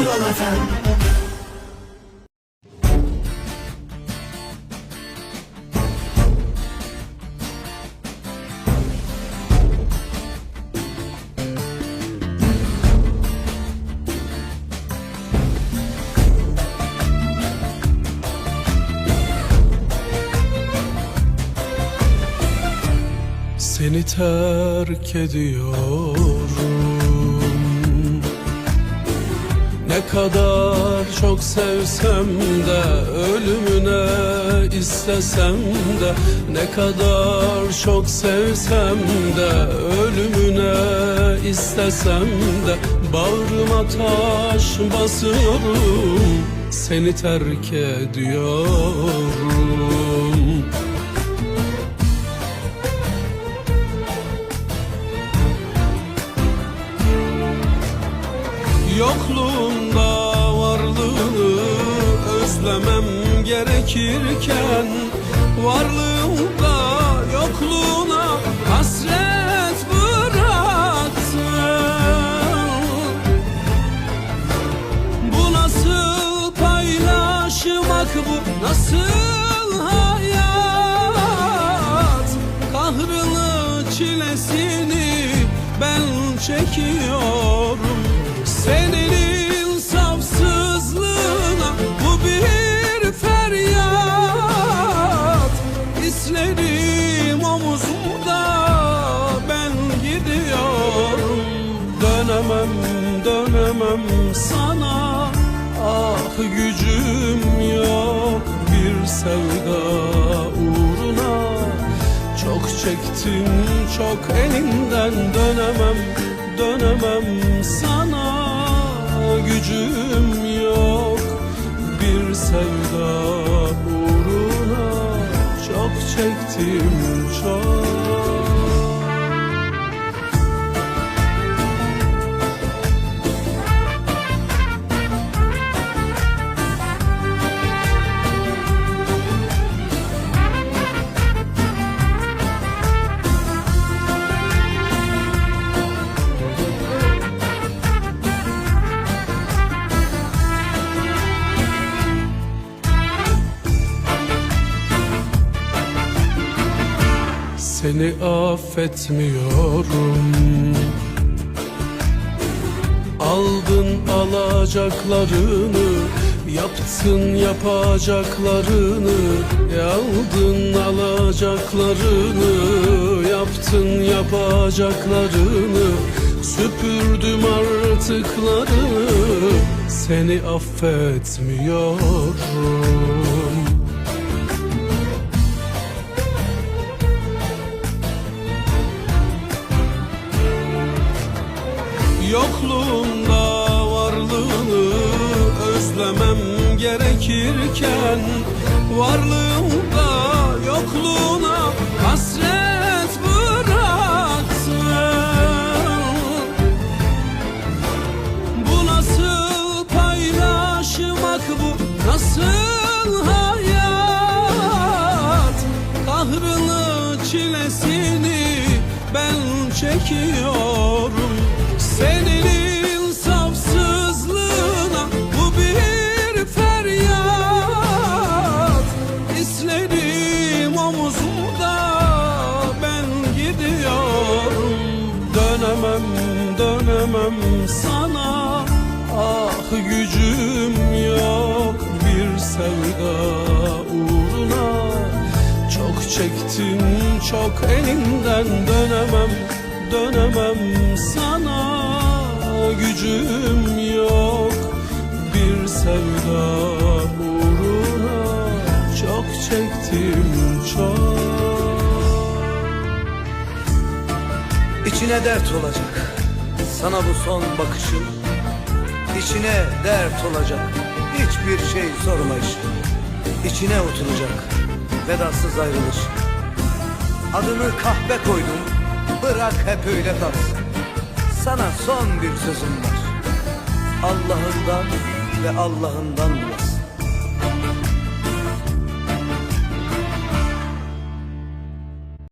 Kral FM Seni terk ediyorum Ne kadar çok sevsem de Ölümüne istesem de Ne kadar çok sevsem de Ölümüne istesem de Bağrıma taş basıyorum Seni terk ediyorum Yokluğunda varlığını özlemem gerekirken Varlığında yokluğuna hasret bıraktın Bu nasıl paylaşmak bu nasıl hayat? Kahrını çilesini ben çekiyorum gücüm yok bir sevda uğruna. Çok çektim çok elinden dönemem dönemem sana. Gücüm yok bir sevda uğruna. Çok çektim çok Seni affetmiyorum. Aldın alacaklarını Yaptın yapacaklarını Aldın alacaklarını Yaptın yapacaklarını Süpürdüm artıklarını Seni affetmiyorum Yokluğunda varlığını özlemem gerekirken Varlığımda yokluğuna hasret bıraktın Bu nasıl paylaşmak bu? Nasıl hayat? Kahrını çilesini ben çekiyorum sana Ah gücüm yok bir sevda uğruna. Çok çektim çok elinden dönemem dönemem sana. Gücüm yok bir sevda uğruna. Çok çektim çok. İçine dert olacak sana bu son bakışım İçine dert olacak. Hiçbir şey sormayış. İçine oturacak. Vedasız ayrılış. Adını kahve koydum. Bırak hep öyle kalsın. Sana son bir sözüm var. Allah'ından ve Allah'ından bulasın